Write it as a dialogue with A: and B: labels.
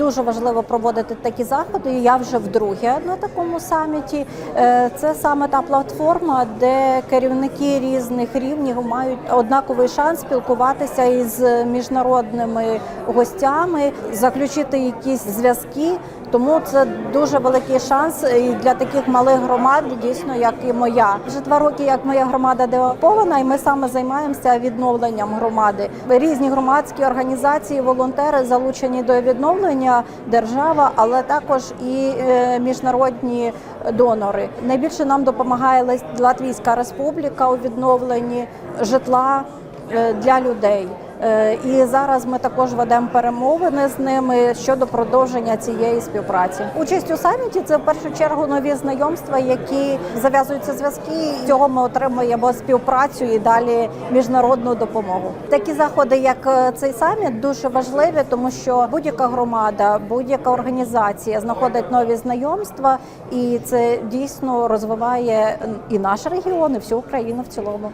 A: дуже важливо проводити такі заходи. Я вже вдруге на такому саміті. Е, Це саме та платформа, де керівники різних рівнів мають однаковий шанс спілкуватися із міжнародними гостями, заключити якісь зв'язки. Тому це дуже великий шанс і для таких малих громад, дійсно, як і моя. Вже два роки, як моя громада деопована, і ми саме займаємося відновленням громади. Різні громадські організації, волонтери залучені до відновлення держава, але також і е, міжнародні донори. Найбільше нам допомагає Латвійська Республіка у відновленні житла е, для людей. Е, І зараз ми також ведемо перемовини з ними щодо продовження цієї співпраці. Участь у саміті це в першу чергу нові знайомства, які зав'язуються зв'язки. Цього ми отримуємо співпрацю і далі міжнародну допомогу. Такі заходи, як е, цей саміт, дуже важливі, тому що будь-яка громада, будь-яка організація знаходить нові знайомства, і це дійсно розвиває і наш регіон, і всю Україну в цілому.